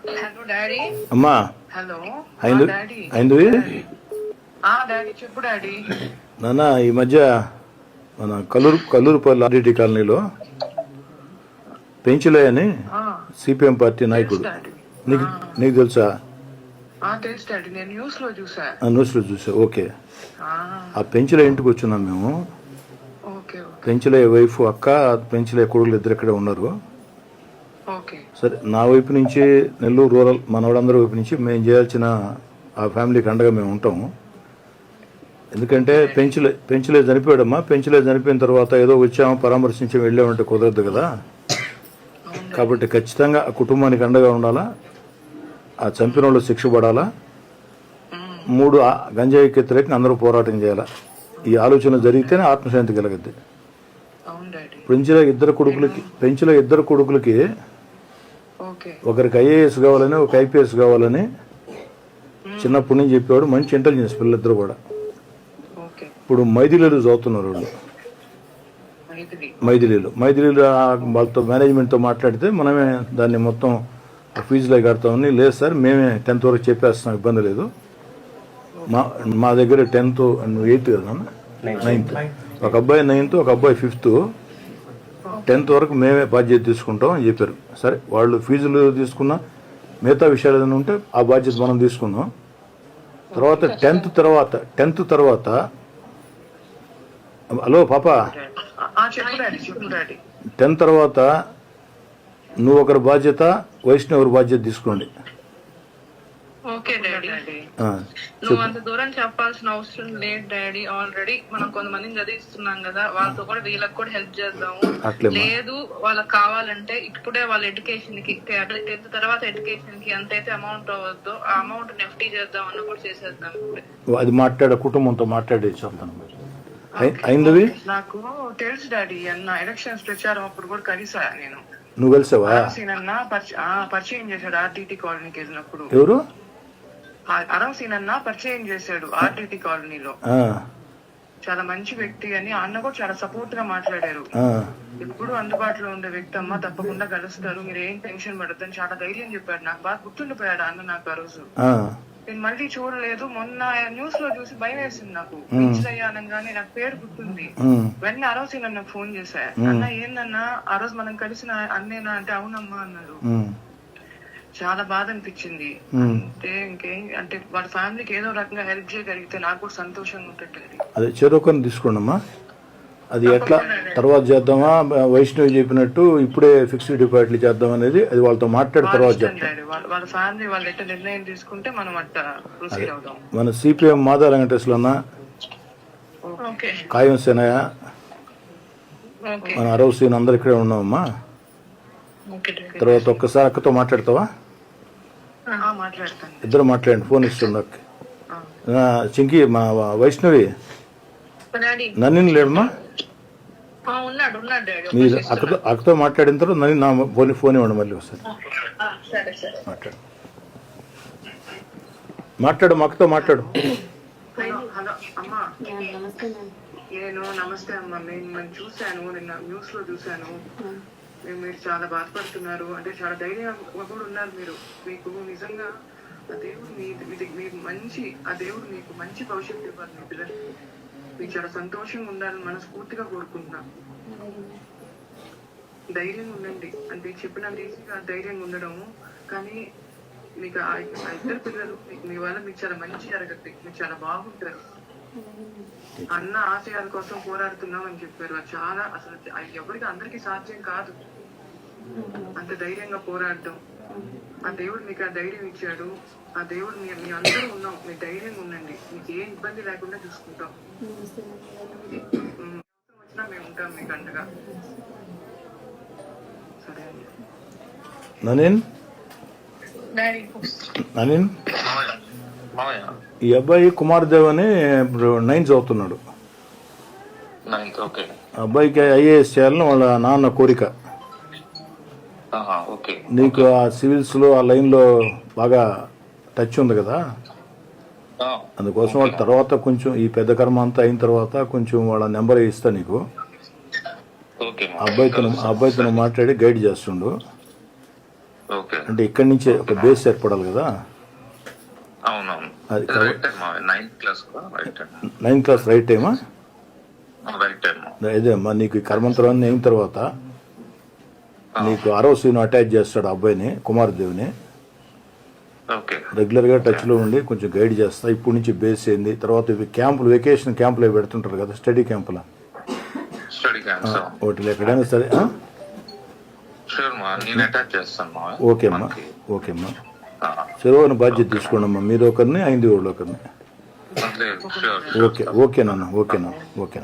Hello daddy అమ్మా. Hello అయింది అయింది ఆ డాడీ చెప్పు డాడీ నాన్న ఈ మధ్య మన కల్లూరు కల్లూరుపల్లి ఆర్డిటి కాలనీలో పెంచులే అని సిపిఎం పార్టీ నాయకుడు. నీకు నీకు తెలుసా? న్యూస్లో చూసా. ఓకే. ఆ, పెంచులే ఇంటికి వచ్చినాం మేము. పెంచులే వైఫ్ అక్క పెంచులే కొడుకులు ఇద్దరు ఇక్కడే ఉన్నారు. సరే నా వైపు నుంచి నెల్లూరు రూరల్ మనవాళ్ళందరి వైపు నుంచి మేము చేయాల్సిన ఆ ఫ్యామిలీకి అండగా మేము ఉంటాము ఎందుకంటే పెంచులే పెంచులే చనిపోయాడమ్మా. పెంచులే చనిపోయిన తర్వాత ఏదో వచ్చాము పరామర్శించి వెళ్ళామంటే కుదరదు కదా. కాబట్టి ఖచ్చితంగా ఆ కుటుంబానికి అండగా ఉండాలా ఆ చంపిన వాళ్ళు శిక్ష పడాలా మూడు గంజాయి వ్యతిరేకంగా అందరూ పోరాటం చేయాలా. ఈ ఆలోచన జరిగితేనే ఆత్మశాంతి కలగద్ది. పెంచుల ఇద్దరు కొడుకులకి పెంచుల ఇద్దరు కొడుకులకి ఒకరికి ఐఏఎస్ కావాలని ఒక ఐపీఎస్ కావాలని చిన్నప్పటి నుంచి చెప్పేవాడు మంచి ఇంటెలిజెన్స్ పిల్లలిద్దరు కూడా. ఓకే. ఇప్పుడు మైథిలీలు చదువుతున్నారు వాళ్ళు. మైథిలి. మైథిలీలు. మైథిలీలు వాళ్ళతో మేనేజ్మెంట్తో మాట్లాడితే మనమే దాన్ని మొత్తం ఫీజులో కడతామని లేదు సార్ మేమే టెన్త్ వరకు చెప్పేస్తాం ఇబ్బంది లేదు. మా మా దగ్గర టెన్త్ ఎయిత్ కదా నైన్త్. ఒక అబ్బాయి నైన్త్ ఒక అబ్బాయి ఫిఫ్త్. టెన్త్ వరకు మేమే బాధ్యత తీసుకుంటాం అని చెప్పారు. సరే వాళ్ళు ఫీజులు తీసుకున్నా మిగతా విషయాలు ఏదైనా ఉంటే ఆ బాధ్యత మనం తీసుకుందాం. తర్వాత టెన్త్ తర్వాత టెన్త్ తర్వాత హలో పాపా. టెన్త్ తర్వాత నువ్వు ఒకరి బాధ్యత వైష్ణవ్ ఒకరి బాధ్యత తీసుకోండి. Okay daddy. నువ్వు అంత దూరం చెప్పాల్సిన అవసరం లేదు డాడీ. ఆల్రెడీ మనం కొంతమందిని చదివిస్తున్నాం కదా వాళ్ళతో కూడా వీళ్ళకి కూడా హెల్ప్ చేద్దాము. లేదు వాళ్ళకి కావాలంటే ఇప్పుడే వాళ్ళ ఎడ్యుకేషన్కి టెన్త్ తర్వాత ఎడ్యుకేషన్కి ఎంతైతే అమౌంట్ అవ్వద్దో ఆ అమౌంట్ నెఫ్టీ చేద్దాం అన్న కూడా చేసేద్దాం ఇప్పుడే. అది మాట్లాడే కుటుంబంతో మాట్లాడి చెప్తాను అయిందవి నాకు తెలుసు డాడీ అన్న ఎలక్షన్స్ ప్రచారం అప్పుడు కూడా కలిసా నేను. నువ్వు కలిసావా? పరిచయం చేశాడు ఆర్టీటీ కాలనీకి వెళ్ళినప్పుడు. ఎవరు? అన్న పరిచయం చేశాడు ఆర్టీటీ కాలనీలో. చాలా మంచి వ్యక్తి అని అన్న కూడా చాలా సపోర్ట్గా మాట్లాడారు ఎప్పుడు అందుబాటులో ఉండే వ్యక్తి అమ్మ తప్పకుండా కలుస్తారు. మీరు ఏం టెన్షన్ పడద్దని చాలా ధైర్యం చెప్పాడు నాకు బాగా గుర్తుండిపోయాడు అన్న నాకు ఆ రోజు. నేను మళ్ళీ చూడలేదు. మొన్న న్యూస్లో చూసి భయం వేసింది నాకు. పెంచులయ్య అనగానే నాకు పేరు గుర్తుంది. వెంటనే ఆ రోజు నన్ను ఫోన్ చేశా. అన్న ఏందన్నా? ఆ రోజు మనం కలిసిన అన్నేనా? అంటే అవునమ్మా అన్నాడు ఉమ్, చాలా బాధ అనిపించింది. అంటే ఇంకేం అంటే వాళ్ళ ఫ్యామిలీకి ఏదో రకంగా హెల్ప్ చేయగలిగితే నాకు కూడా సంతోషంగా ఉంటుంది అదే చెరోకని తీసుకోండి అమ్మా అది ఎట్లా? తర్వాత చేద్దామా? వైష్ణవి చెప్పినట్టు ఇప్పుడే ఫిక్స్డ్ డిపాజిట్లు చేద్దాం అనేది అది వాళ్ళతో మాట్లాడి తర్వాత చెప్తాం. వాళ్ళ ఫ్యామిలీ వాళ్ళు ఎట్లా నిర్ణయం తీసుకుంటే మనం అట్లా ప్రొసీడ్ అవుదాం. మన సిపిఎం మాదా వెంకటేశ్వర కాయం సేనయ్య? మన అరవ సీన్ అందరు ఇక్కడే ఉన్నామమ్మా తర్వాత ఒక్కసారి అక్కతో మాట్లాడతావా? ఆ, మాట్లాడతాను. ఇద్దరు మాట్లాడండి ఫోన్ ఇస్తుంది అక్క చింకి మా వైష్ణవి. నన్ను లేడమ్మా? ఆ, ఉన్నాడు ఉన్నాడు డాడీ. మీరు అక్కతో అక్కతో మాట్లాడిన తర్వాత నన్ను నా ఫోన్ ఫోన్ ఇవ్వండి మళ్ళీ ఒకసారి. ఆ, సరే సరే. మాట్లాడు. మాట్లాడు మా అక్కతో మాట్లాడు. నేను నమస్తే అమ్మా. నేను నేను చూశాను నిన్న న్యూస్లో చూశాను మీరు చాలా బాధపడుతున్నారు. అంటే చాలా ధైర్యంగా కూడా ఉన్నారు మీరు. మీకు నిజంగా ఆ దేవుడు మీ మీకు మంచి ఆ దేవుడు మీకు మంచి భవిష్యత్తు ఇవ్వాలి మీ పిల్లలు మీకు చాలా సంతోషంగా ఉండాలని మనస్ఫూర్తిగా కోరుకుంటున్నాం. ధైర్యంగా ఉండండి. అంటే చెప్పినంత ఈజీగా ధైర్యంగా ఉండడము. కానీ మీకు ఆ ఇద్దరు పిల్లలు మీకు మీ వల్ల మీకు చాలా మంచి జరగద్ది. మీకు చాలా బాగుంటారు. అన్న ఆశయాల కోసం పోరాడుతున్నాం అని చెప్పారు చాలా అసలు ఎవరికి అందరికీ సాధ్యం కాదు. అంత ధైర్యంగా పోరాడడం ఆ దేవుడు మీకు ఆ ధైర్యం ఇచ్చాడు. ఆ దేవుడు మీ మీ అందరూ ఉన్నాం. మీ ధైర్యంగా ఉండండి. మీకు ఏ ఇబ్బంది లేకుండా చూసుకుంటాం. వచ్చినా మేము ఉంటాం మీకు అండగా. సరే అండి. ననీన్? ఈ అబ్బాయి కుమార్ దేవ్ అని ఇప్పుడు నైన్త్ చదువుతున్నాడు అబ్బాయికి ఐఏఎస్ చేయాలని వాళ్ళ నాన్న కోరిక. నీకు ఆ సివిల్స్లో ఆ లైన్లో బాగా టచ్ ఉంది కదా? అందుకోసం వాళ్ళ తర్వాత కొంచెం ఈ పెద్ద కర్మ అంతా అయిన తర్వాత కొంచెం వాళ్ళ నెంబర్ ఇస్తా నీకు. అబ్బాయితో అబ్బాయితో మాట్లాడి గైడ్ చేస్తుండు. ఓకే. అంటే ఇక్కడి నుంచే ఒక బేస్ ఏర్పడాలి కదా? నైన్త్ క్లాస్ రైట్ టైమా? అదే అమ్మా నీకు కర్మంతరం అయిన తర్వాత నీకు ఆరో సీను అటాచ్ చేస్తాడు ఆ అబ్బాయిని కుమారదేవిని. ఓకే. రెగ్యులర్గా టచ్లో ఉండి కొంచెం గైడ్ చేస్తా. ఇప్పటి నుంచి బేస్ అయింది. తర్వాత క్యాంపులు వెకేషన్ క్యాంపులు అవి పెడుతుంటారు కదా స్టడీ క్యాంపులు. వాటిలో ఎక్కడైనా సరే ఆ? షూర్ మా నేను అటాచ్ చేస్తాను మా. ఓకే అమ్మా. ఓకే. అమ్మా. చెరువుని బాధ్యత తీసుకోండి అమ్మా. మీరు ఒకరిని అయింది వాళ్ళు ఒకరిని. ఓకే ఓకే నాన్న ఓకే నాన్న ఓకే